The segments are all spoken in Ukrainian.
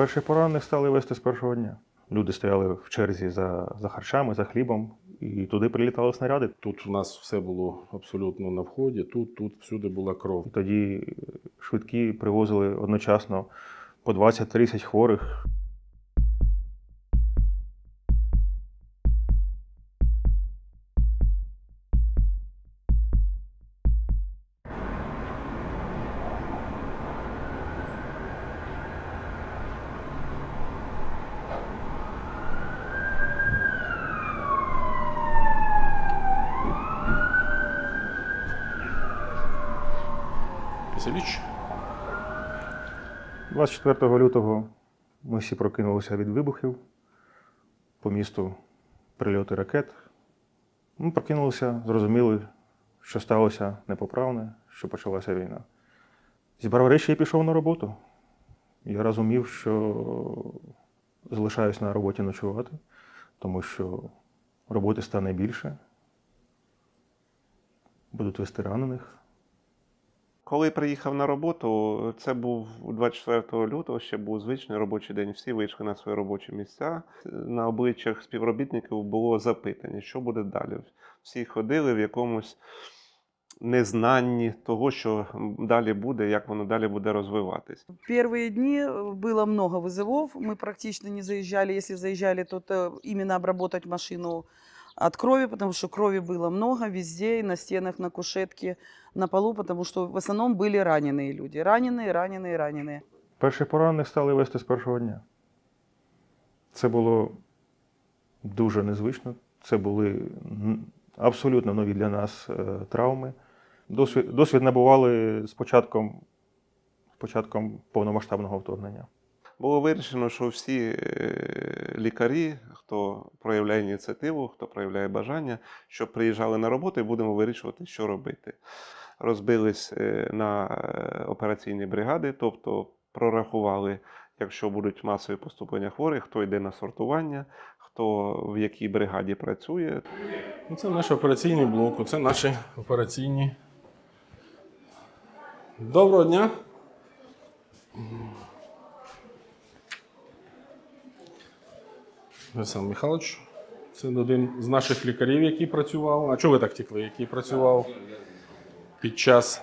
Перших поранених стали вести з першого дня. Люди стояли в черзі за, за харчами, за хлібом, і туди прилітали снаряди. Тут у нас все було абсолютно на вході. Тут, тут всюди була кров. І тоді швидкі привозили одночасно по 20-30 хворих. 24 лютого ми всі прокинулися від вибухів по місту прильоти ракет. Ми прокинулися, зрозуміли, що сталося непоправне, що почалася війна. Зібрав речі і пішов на роботу. Я розумів, що залишаюсь на роботі ночувати, тому що роботи стане більше. Будуть вести ранених. Коли приїхав на роботу, це був 24 лютого, ще був звичний робочий день. Всі вийшли на свої робочі місця. На обличчях співробітників було запитання, що буде далі. Всі ходили в якомусь незнанні того, що далі буде, як воно далі буде розвиватись. Первые дни э, было много вызовов. Мы практически не заезжали. Если заезжали, то э, именно обработать машину от крови, потому что крови было много везде, и на стенах, на кушетке, на полу, потому что в основном были раненые люди. Раненые, раненые, раненые. Перших поранених стали вести з першого дня. Це було дуже незвично. Це були н- абсолютно нові для нас е, травми. Досвід, досвід набували з початком, з початком повномасштабного вторгнення. Було вирішено, що всі е, лікарі, хто проявляє ініціативу, хто проявляє бажання, щоб приїжджали на роботу і будемо вирішувати, що робити. Розбились е, на е, операційні бригади, тобто прорахували, якщо будуть масові поступлення хворих, хто йде на сортування, хто в якій бригаді працює. Ну, Це наш операційний блок, це наші операційні. Доброго дня. Олександр Михайлович, це один з наших лікарів, який працював. А чого ви так тікли? Який працював під час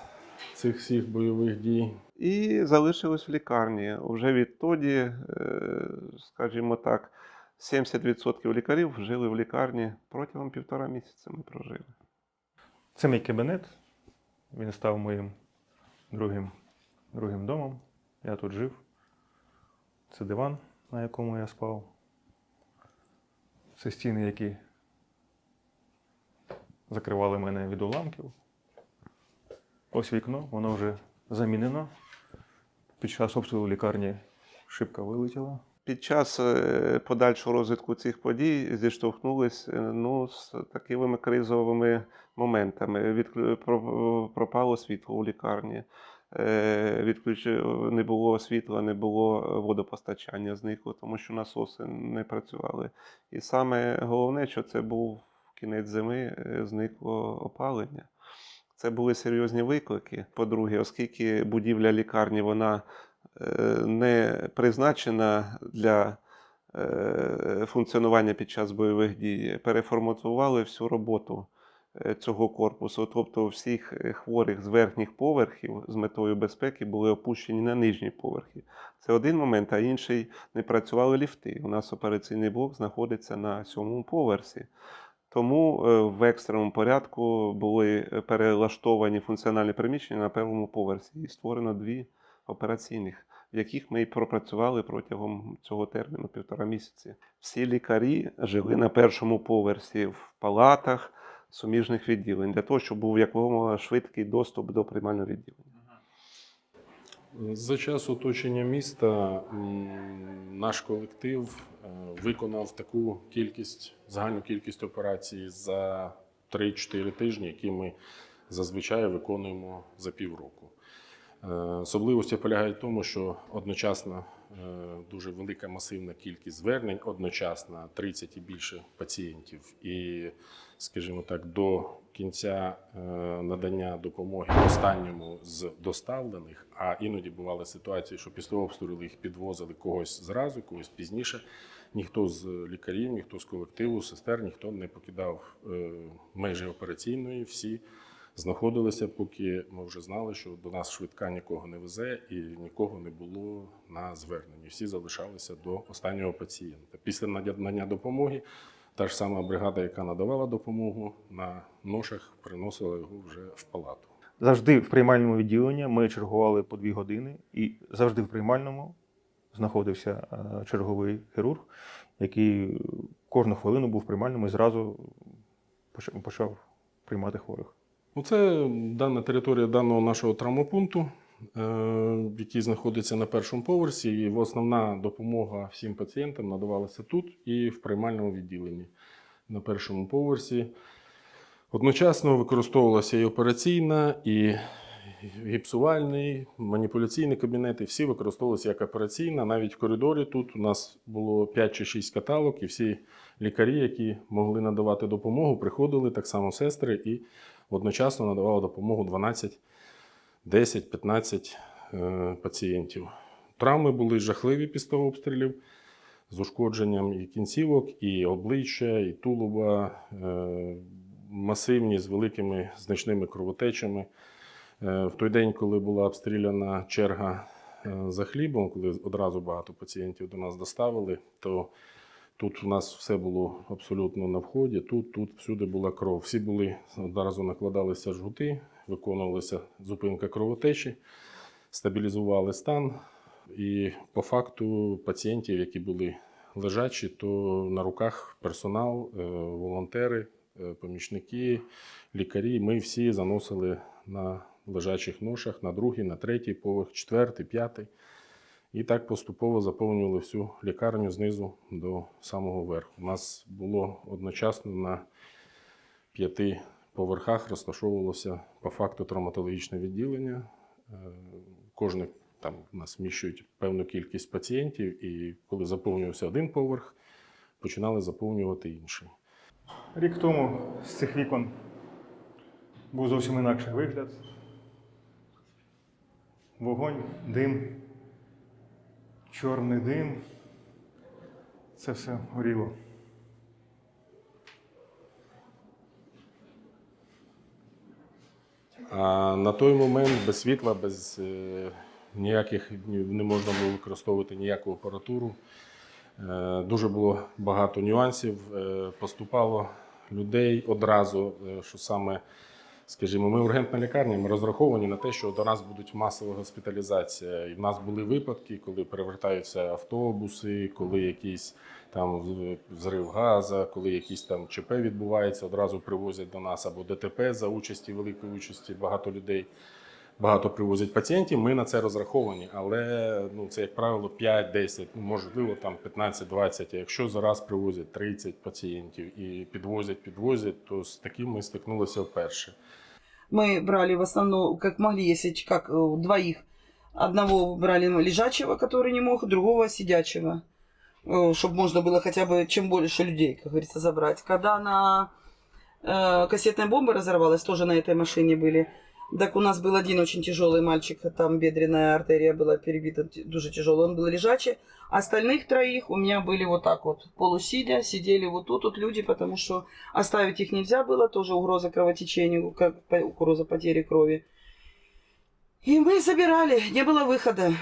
цих всіх бойових дій? І залишились в лікарні. Вже відтоді, е, скажімо так, 70% лікарів жили в лікарні протягом півтора місяця ми прожили. Це мій кабінет. Він став моїм другим, другим домом. Я тут жив. Це диван, на якому я спав. Це стіни, які закривали мене від уламків. Ось вікно, воно вже замінено. Під час обстрілу лікарні шибка вилетіла. Під час е, подальшого розвитку цих подій зіштовхнулись е, ну, з такими кризовими моментами. Відклю- про- Пропало світло у лікарні, е, не було світла, не було водопостачання, зникло, тому що насоси не працювали. І саме головне, що це був кінець зими, е, зникло опалення. Це були серйозні виклики. По-друге, оскільки будівля лікарні вона е, не призначена для е, функціонування під час бойових дій, переформатували всю роботу е, цього корпусу. Тобто всіх е, хворих з верхніх поверхів з метою безпеки були опущені на нижні поверхи. Це один момент, а інший не працювали ліфти. У нас операційний блок знаходиться на сьомому поверсі. Тому е, в екстреному порядку були перелаштовані функціональні приміщення на першому поверсі і створено дві операційних, в яких ми і пропрацювали протягом цього терміну півтора місяці. Всі лікарі жили на першому поверсі в палатах суміжних відділень для того, щоб був якомога швидкий доступ до приймального відділення. За час оточення міста наш колектив е, виконав таку кількість, загальну кількість операцій за 3-4 тижні, які ми зазвичай виконуємо за півроку. Е, Особливості полягають в тому, що одночасно е, дуже велика масивна кількість звернень, одночасно 30 і більше пацієнтів. І, скажімо так, до кінця е, надання допомоги останньому з доставлених, а іноді бували ситуації, що після обстрілу їх підвозили когось зразу, когось пізніше. Ніхто з лікарів, ніхто з колективу, сестер, ніхто не покидав межі операційної. Всі знаходилися, поки ми вже знали, що до нас швидка нікого не везе і нікого не було на зверненні. Всі залишалися до останнього пацієнта. Після надання допомоги та ж сама бригада, яка надавала допомогу, на ношах приносила його вже в палату. Завжди в приймальному відділенні ми чергували по дві години, і завжди в приймальному знаходився е, черговий хірург, який кожну хвилину був в приймальному і зразу почав- почав приймати хворих. Ну, це дана територія даного нашого травмопункту, е, який знаходиться на першому поверсі. І основна допомога всім пацієнтам надавалася тут і в приймальному відділенні на першому поверсі. Одночасно використовувалася і операційна, і гіпсувальний, маніпуляційні кабінети. Всі використовувалися як операційна. Навіть в коридорі тут у нас було 5 чи 6 каталог, і всі лікарі, які могли надавати допомогу, приходили так само сестри і одночасно надавали допомогу 12, 10, 15 е, пацієнтів. Травми були жахливі після обстрілів з ушкодженням і кінцівок, і обличчя, і тулуба, е, масивні з великими значними кровотечами. Е, В той день, коли була обстріляна черга е, за хлібом, коли одразу багато пацієнтів до нас доставили, то тут у нас все було абсолютно на вході. Тут, тут всюди була кров. Всі були одразу накладалися жгути, виконувалася зупинка кровотечі, стабілізували стан. І по факту пацієнтів, які були лежачі, то на руках персонал, е, волонтери, е, помічники, лікарі. Ми всі заносили на лежачих ношах на другий, на третій поверх, четвертий, п'ятий. І так поступово заповнювали всю лікарню знизу до самого верху. У нас було одночасно на п'яти поверхах розташовувалося по факту травматологічне відділення. Е, Кожне там нас вміщують певну кількість пацієнтів, і коли заповнювався один поверх, починали заповнювати інший. Рік тому з цих вікон був зовсім інакший вигляд. Вогонь, дим, чорний дим. Це все горіло. А на той момент без світла, без е, ніяких не можна було використовувати ніяку апаратуру. Е, дуже було багато нюансів. Е, поступало людей одразу, е, що саме, скажімо, ми ургентна лікарня, ми розраховані на те, що до нас будуть масова госпіталізація. І в нас були випадки, коли перевертаються автобуси, коли якийсь там взрив газа, коли якісь там ЧП відбувається, одразу привозять до нас або ДТП за участі, великої участі багато людей Багато привозять пацієнтів, ми на це розраховані, але ну, це, як правило, 5-10, ну, можливо, там 15-20. А якщо зараз привозять 30 пацієнтів і підвозять, підвозять, то з таким ми стикнулися вперше. Мы брали в основном, как могли, если ч- как э, двоих. Одного брали лежачего, который не мог, другого сидячего. Чтобы можно было хотя бы чем больше людей, как говорится, забрать. Когда на э, кассетная бомба разорвалась, тоже на этой машине были. Так у нас был один очень тяжелый мальчик, там бедренная артерия была перебита, т- дуже тяжелый, он был лежачий. А Остальных троих у меня были вот так вот, полусидя, сидели вот тут вот люди, потому что оставить их нельзя было, тоже угроза кровотечения, как по- угроза потери крови. И мы забирали, не было выхода.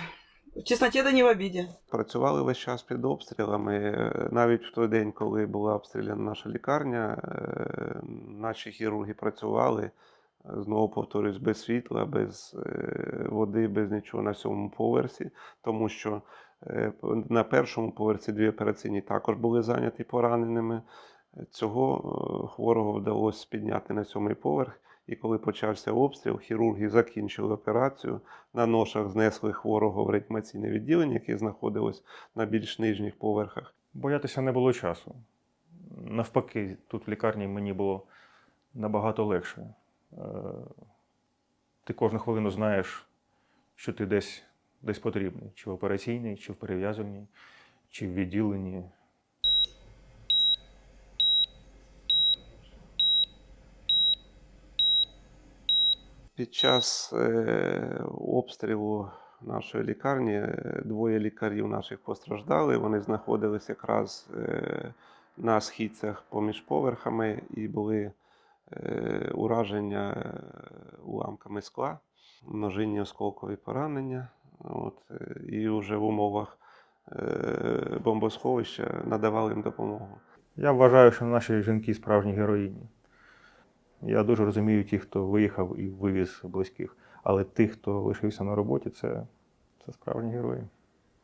В чесноте да не в обиде. Працювали весь час під обстрілами. Е, Навіть в той день, коли була обстріляна наша лікарня, е, наші хірурги працювали. Знову повторюсь, без світла, без е, води, без нічого на сьомому поверсі, тому що е, на першому поверсі дві операційні також були зайняті пораненими. Цього е, хворого вдалося підняти на сьомий поверх. І коли почався обстріл, хірурги закінчили операцію. На ношах знесли хворого в реанімаційне відділення, яке знаходилось на більш нижніх поверхах. Боятися не було часу. Навпаки, тут в лікарні мені було набагато легше. Ти кожну хвилину знаєш, що ти десь, десь потрібний, чи в операційній, чи в перев'язуванні, чи в відділенні. Під час е, обстрілу нашої лікарні е, двоє лікарів наших постраждали. Вони знаходились якраз е, на східцях поміж поверхами і були ураження е, уламками скла, множинні осколкові поранення. От, е, і вже в умовах е, бомбосховища надавали їм допомогу. Я вважаю, що наші жінки справжні героїні. Я дуже розумію тих, хто виїхав і вивіз близьких. Але тих, хто лишився на роботі, це, це справжні герої.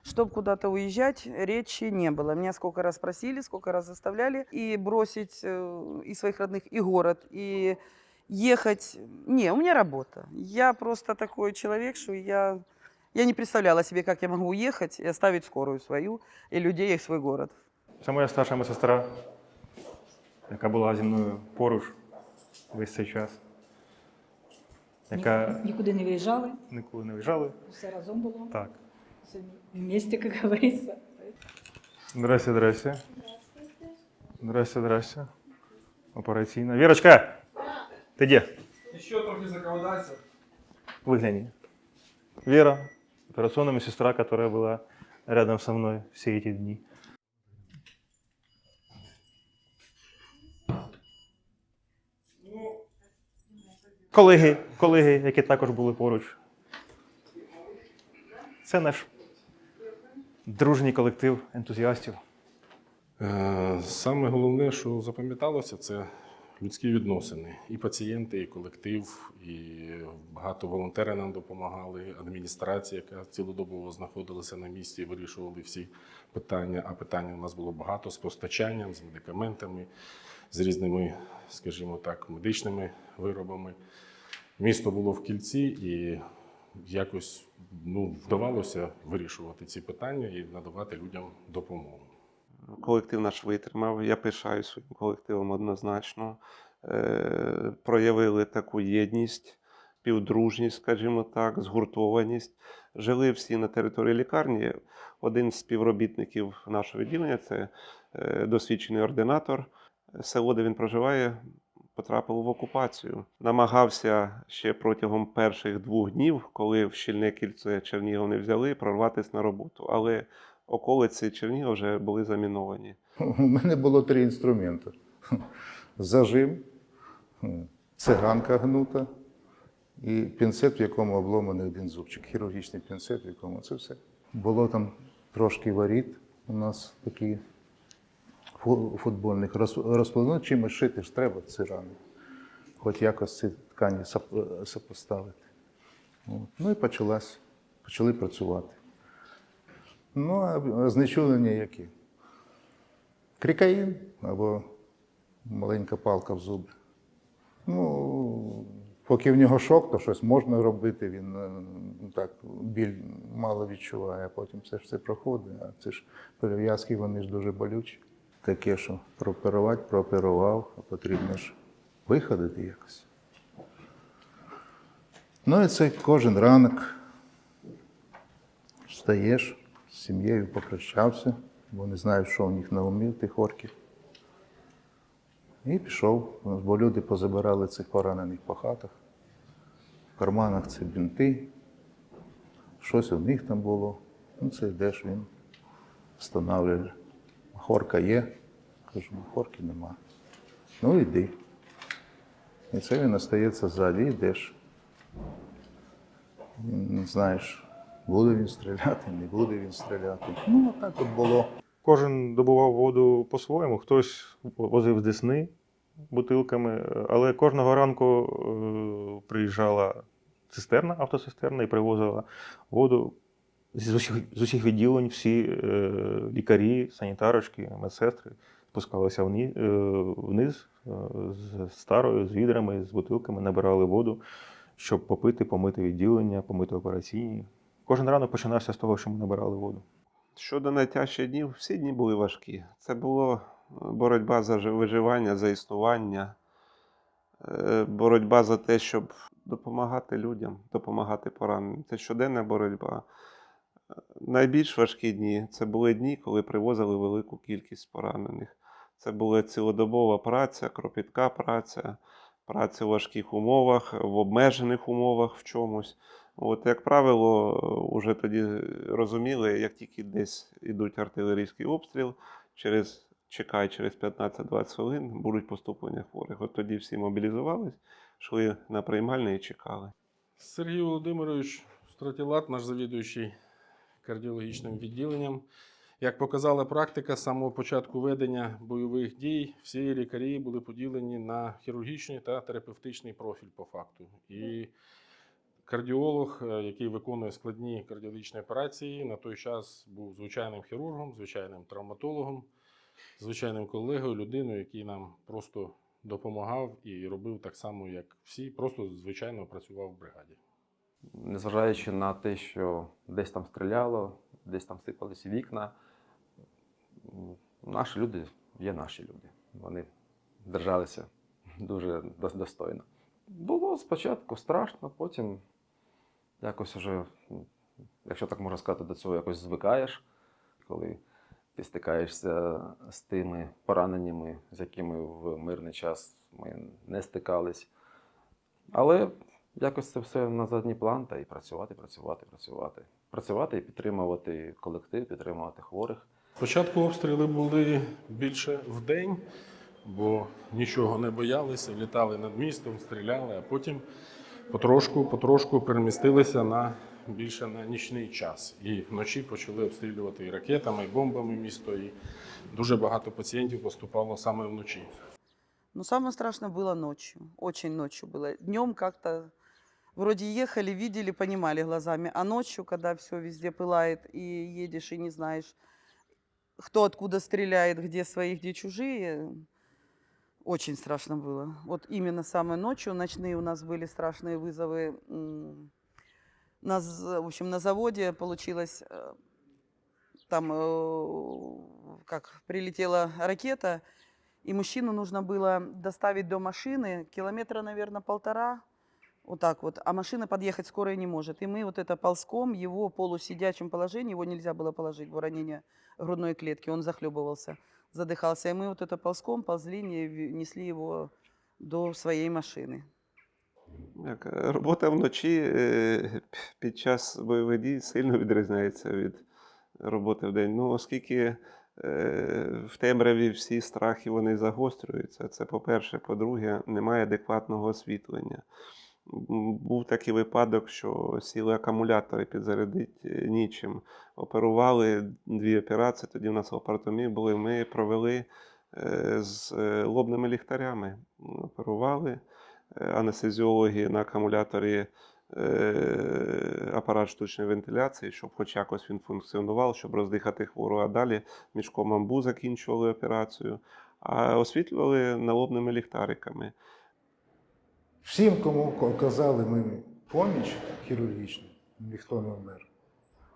Чтобы куда-то уезжать, речи не было. Меня сколько раз просили, сколько раз заставляли и бросить э, и своих родных, и город, и ехать. Не, у меня работа. Я просто такой человек, что я, я не представляла себе, как я могу уехать и оставить скорую свою и людей и свой город. Це моя старша медсестра, яка була зі мною поруч весь цей час, яка Ні- Нікуди не виїжджали, ніколи не виїжджала. все разом було. Так. Все вместе, як говориться. Здрасте, здрасте. Здрасте, здрасте. Операційна. Вірочка! Ти де? Ще трохи закладайся. Выгляни. Вера, операционная медсестра, которая была рядом со мной все эти дни. Колеги, колеги, які також були поруч. Це наш дружній колектив ентузіастів. Е, Саме головне, що запам'яталося, це людські відносини. І пацієнти, і колектив, і багато волонтерів нам допомагали. Адміністрація, яка цілодобово знаходилася на місці, вирішували всі питання. А питань у нас було багато з постачанням, з медикаментами, з різними, скажімо так, медичними виробами. Місто було в кільці і якось ну, вдавалося вирішувати ці питання і надавати людям допомогу. Колектив наш витримав. Я пишаю своїм колективом однозначно. Е, проявили таку єдність, співдружність, скажімо так, згуртованість. Жили всі на території лікарні. Один з співробітників нашого відділення це е, досвідчений ординатор. Село, де він проживає, потрапило в окупацію. Намагався ще протягом перших двох днів, коли в щільне кільце Чернігів не взяли, прорватися на роботу. Але околиці Чернігова вже були заміновані. У мене було три інструменти: зажим, циганка гнута і пінцет, в якому обломаний один зубчик. Хірургічний пінцет, в якому це все. Було там трошки воріт у нас такі футбольних. Роз- Розплану чимось шити ж треба ці рани. Хоч якось ці ткані сопоставити. Ну і почалась, почали працювати. Ну, а знечулення які? Крикаїн або маленька палка в зуби. Ну, поки в нього шок, то щось можна робити, він е, так біль мало відчуває, а потім це ж все проходить. А це ж перев'язки, вони ж дуже болючі. Таке, що прооперувати, прооперував, а потрібно ж виходити якось. Ну і це кожен ранок встаєш, з сім'єю попрощався, бо не знають, що у них на умі, в тих орків. І пішов, бо люди позабирали цих поранених по хатах. В карманах це бінти, щось у них там було. Ну, це йдеш він, встановлює. Хорка є. Кажу, хорки нема. Ну, йди. І це він остається ззаді, йдеш. Не знаєш, буде він стріляти, не буде він стріляти. Ну, так от було. Кожен добував воду по-своєму, хтось возив з Десни бутилками, але кожного ранку е, приїжджала цистерна, автоцистерна і привозила воду з усіх, з усіх відділень, всі е, лікарі, санітарочки, медсестри спускалися вниз, вниз е, з старою, з відрами, з бутилками, набирали воду, щоб попити, помити відділення, помити операційні. Кожен ранок починався з того, що ми набирали воду. Щодо найтяжчих днів, всі дні були важкі. Це була боротьба за виживання, за існування, е, боротьба за те, щоб допомагати людям, допомагати пораненим. Це щоденна боротьба. Найбільш важкі дні це були дні, коли привозили велику кількість поранених. Це була цілодобова праця, кропітка праця, праця в важких умовах, в обмежених умовах в чомусь. От, як правило, вже тоді розуміли, як тільки десь ідуть артилерійський обстріл, через чекай, через 15-20 хвилин будуть поступлення хворих. От тоді всі мобілізувались, йшли на приймальне і чекали. Сергій Володимирович Стратілат, наш завідуючий кардіологічним відділенням. Як показала практика, з самого початку ведення бойових дій всі лікарі були поділені на хірургічний та терапевтичний профіль по факту. І кардіолог, е, який виконує складні кардіологічні операції, на той час був звичайним хірургом, звичайним травматологом, звичайним колегою, людиною, який нам просто допомагав і робив так само, як всі, просто звичайно працював в бригаді. Незважаючи на те, що десь там стріляло, десь там сипалися вікна, наші люди є наші люди. Вони держалися дуже достойно. Було спочатку страшно, потім якось уже, якщо так можна сказати, до цього якось звикаєш, коли ти стикаєшся з тими пораненнями, з якими в мирний час ми не стикались. Але якось це все на задній план та і працювати, працювати, працювати. Працювати і підтримувати колектив, підтримувати хворих. Спочатку обстріли були більше в день, бо нічого не боялися, літали над містом, стріляли, а потім потрошку, потрошку перемістилися на більше на нічний час. І вночі почали обстрілювати і ракетами, і бомбами місто. І дуже багато пацієнтів поступало саме вночі. Но самое страшное было ночью. Очень ночью было. Днем как-то вроде ехали, видели, понимали глазами. А ночью, когда все везде пылает, и едешь, и не знаешь, кто откуда стреляет, где свои, где чужие, очень страшно было. Вот именно самой ночью, ночные у нас были страшные вызовы. На, в общем, на заводе получилось, э, там, э, как прилетела ракета, и мужчину нужно было доставить до машины километра, наверное, полтора, вот так вот, а машина подъехать скорая не может. И мы вот это ползком, его в полусидячем положении, его нельзя было положить в ранение грудной клетки, он захлебывался, задыхался. И мы вот это ползком ползли, не- несли его до своей машины. Як, е, робота вночі е, під час бойових дій сильно відрізняється від роботи в день. Ну, оскільки е, в темряві всі страхи вони загострюються. Це по-перше. По-друге, немає адекватного освітлення. Був такий випадок, що сіли акумулятори підзарядити е, нічим. Оперували дві операції, тоді в нас в апартомі були. Ми провели е, з е, лобними ліхтарями. Оперували анестезіологи на акумуляторі апарат штучної вентиляції, щоб хоч якось він функціонував, щоб роздихати хворого. А далі мішком амбу закінчували операцію, а освітлювали налобними ліхтариками. Всім, кому оказали ми поміч хірургічну, ніхто не вмер.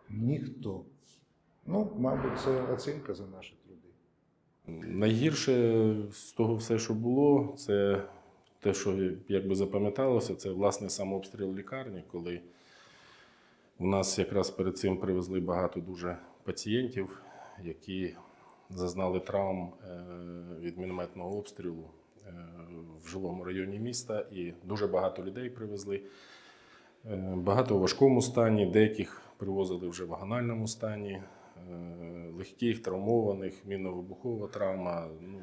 Ніхто. Ну, мабуть, це оцінка за наші труди. Найгірше з того все, що було, це те, що якби запам'яталося, це власне сам обстріл лікарні, коли у нас якраз перед цим привезли багато дуже пацієнтів, які зазнали травм е, від мінометного обстрілу в жилому районі міста, і дуже багато людей привезли. Е, Багато у важкому стані, деяких привозили вже в агональному стані, е, легких, травмованих, мінно-вибухова травма. Ну,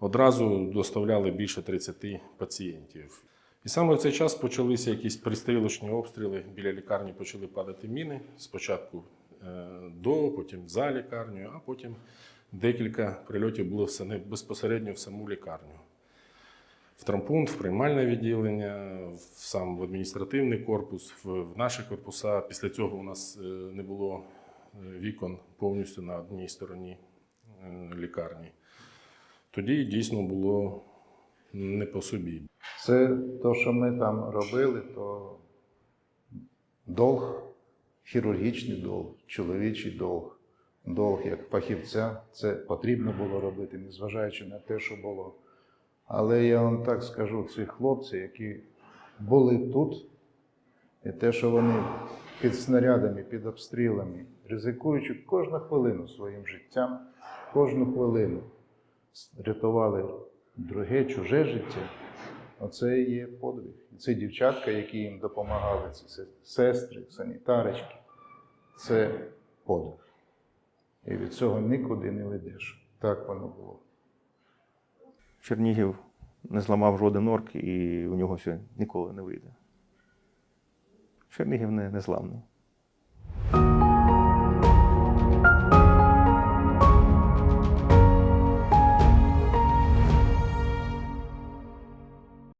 одразу доставляли більше 30 пацієнтів. І саме в цей час почалися якісь пристрілочні обстріли. Біля лікарні почали падати міни. Спочатку е, до, потім за лікарнею, а потім декілька прильотів було безпосередньо в саму лікарню. В травмпункт, в приймальне відділення, в сам в адміністративний корпус, в, в наші корпуса. Після цього у нас е, не було е, вікон повністю на одній стороні е, лікарні. Тоді дійсно було не по собі. Це те, що ми там робили, то долг, хірургічний долг, чоловічий долг, долг як фахівця. Це потрібно було робити, незважаючи на те, що було. Але я вам так скажу, ці хлопці, які були тут, і те, що вони під снарядами, під обстрілами, ризикуючи кожну хвилину своїм життям, кожну хвилину рятували друге, чуже життя, оце і є подвиг. І це дівчатка, які їм допомагали, ці сестри, санітарочки. Це подвиг. І від цього нікуди не ведеш. Так воно було. Чернігів не зламав жоден орк, і у нього все ніколи не вийде. Чернігів не, не зламний.